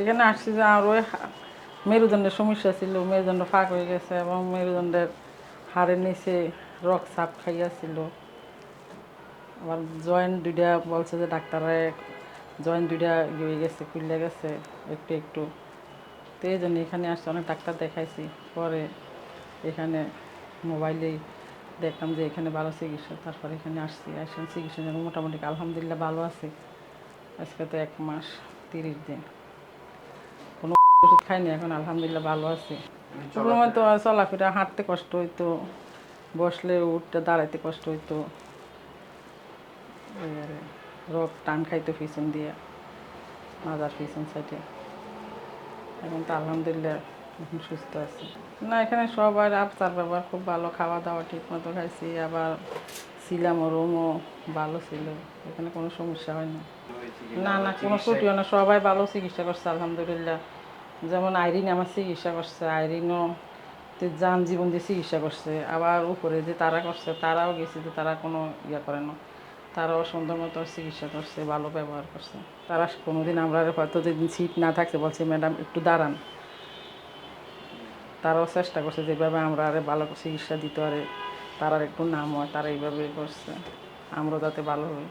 এখানে আসছি যে আর ওই হা- মেরুদণ্ডের সমস্যা ছিল, মেরুদণ্ড ফাঁক হয়ে গেছে এবং মেরুদণ্ডের হাড়ের নিচে রক সাপ খাইয়াছিল। আবার জয়েন্ট দুইটা বলছে যে ডাক্তাররা জয়েন্ট দুইটা ইয়ে হয়ে গেছে খুলে গেছে, একটু একটু। তো এই জন্য এখানে আসছে, অনেক ডাক্তার দেখাইছি। পরে এখানে মোবাইলেই দেখলাম যে এখানে ভালো চিকিৎসা, তারপরে এখানে আসছি, আসলাম চিকিৎসা মোটামুটি আলহামদুলিল্লাহ ভালো আছে। আজকে তো এক মাস তিরিশ দিন। ওষুধ খাইনি এখন আলহামদুলিল্লাহ ভালো আছি। প্রথমে তো চলাফেরা, হাঁটতে কষ্ট হইতো, বসলে উঠতে দাঁড়াইতে কষ্ট হইতো। রোগ টান খাইতো পিছন দিয়ে, মাজার পিছন সাইডে। এখন তো আলহামদুলিল্লাহ এখন সুস্থ আছি। না, এখানে সবাই আবসার ব্যবহার খুব ভালো খাওয়া দাওয়া ঠিক মতো খাইছি, আবার ছিলাম রুমও ভালো ছিল, এখানে কোনো সমস্যা হয় না। না না, কোনো ছুটি হয় না, সবাই ভালো চিকিৎসা করছে, আলহামদুলিল্লাহ। যেমন আইরিন আমার চিকিৎসা করছে, আইরিনও তো যান জীবন দিয়ে চিকিৎসা করছে। আবার উপরে যে তারা করছে, তারাও গেছে যে তারা কোনো ইয়া করে না। তারাও সুন্দর মতো চিকিৎসা করছে, ভালো ব্যবহার করছে। তারা কোনোদিন আমরা হয়তো যেদিন সিট না থাকছে বলছে, ম্যাডাম, একটু দাঁড়ান। তারাও চেষ্টা করছে যেভাবে আমরা আরে ভালো চিকিৎসা দিতে পারে তারা একটু নাম হয়, তারা এইভাবে করছে। আমরাও যাতে ভালো হই।